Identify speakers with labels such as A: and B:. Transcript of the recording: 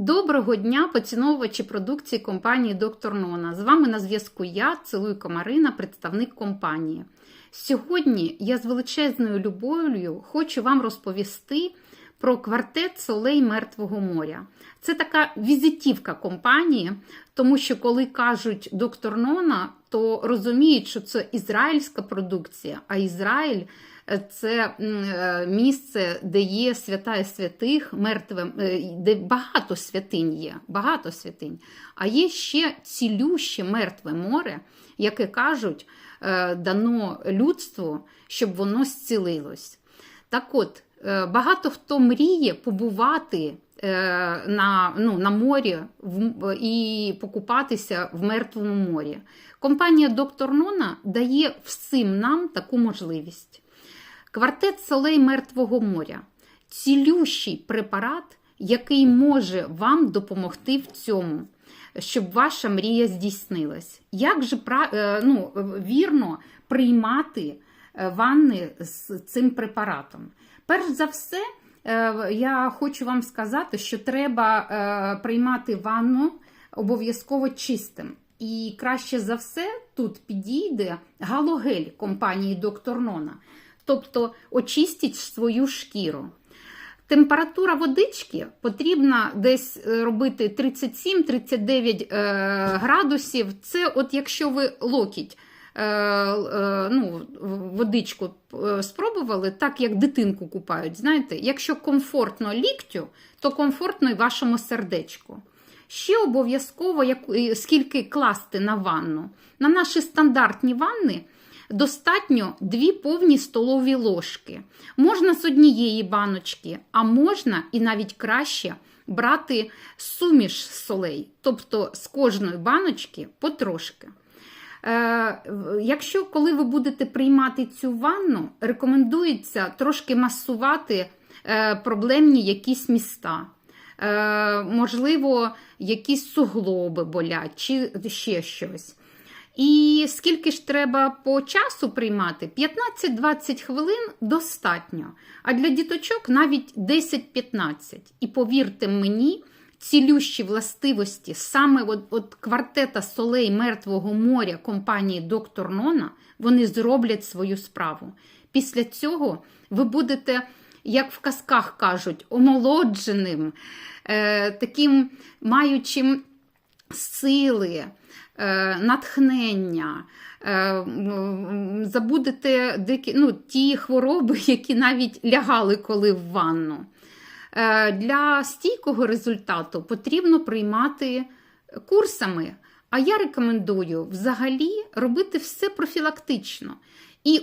A: Доброго дня, поціновувачі продукції компанії Доктор Нона. З вами на зв'язку я, Целуйко Марина, представник компанії. Сьогодні я з величезною любов'ю хочу вам розповісти про квартет солей Мертвого моря. Це така візитівка компанії, тому що коли кажуть доктор Нона, то розуміють, що це ізраїльська продукція, а Ізраїль це місце, де є свята і святих, мертве, де багато святинь є, багато святинь. А є ще цілюще мертве море, яке кажуть, дано людству, щоб воно зцілилось. Так от, багато хто мріє побувати на ну, на морі і покупатися в Мертвому морі. Компанія Доктор Нона дає всім нам таку можливість. Квартет солей Мертвого моря цілющий препарат, який може вам допомогти в цьому, щоб ваша мрія здійснилась. Як же ну, вірно приймати ванни з цим препаратом? Перш за все, я хочу вам сказати, що треба приймати ванну обов'язково чистим. І краще за все тут підійде галогель компанії Доктор Нона. Тобто очистіть свою шкіру. Температура водички потрібна десь робити 37-39 градусів. Це от якщо ви локіть ну, водичку спробували, так як дитинку купають. знаєте, Якщо комфортно ліктю, то комфортно і вашому сердечку. Ще обов'язково скільки класти на ванну. На наші стандартні ванни достатньо 2 повні столові ложки. Можна з однієї баночки, а можна і навіть краще брати суміш солей, тобто з кожної баночки потрошки. Е, Якщо коли ви будете приймати цю ванну, рекомендується трошки масувати е, проблемні якісь міста. Е, можливо, якісь суглоби болять, чи ще щось. І скільки ж треба по часу приймати? 15-20 хвилин достатньо. А для діточок навіть 10-15. І повірте мені, цілющі властивості саме от, от квартета солей Мертвого моря компанії Доктор Нона, вони зроблять свою справу. Після цього ви будете, як в казках кажуть, омолодженим, е, таким маючим сили. Натхнення, забудете дикі, ну, ті хвороби, які навіть лягали коли в ванну. Для стійкого результату потрібно приймати курсами. А я рекомендую взагалі робити все профілактично. І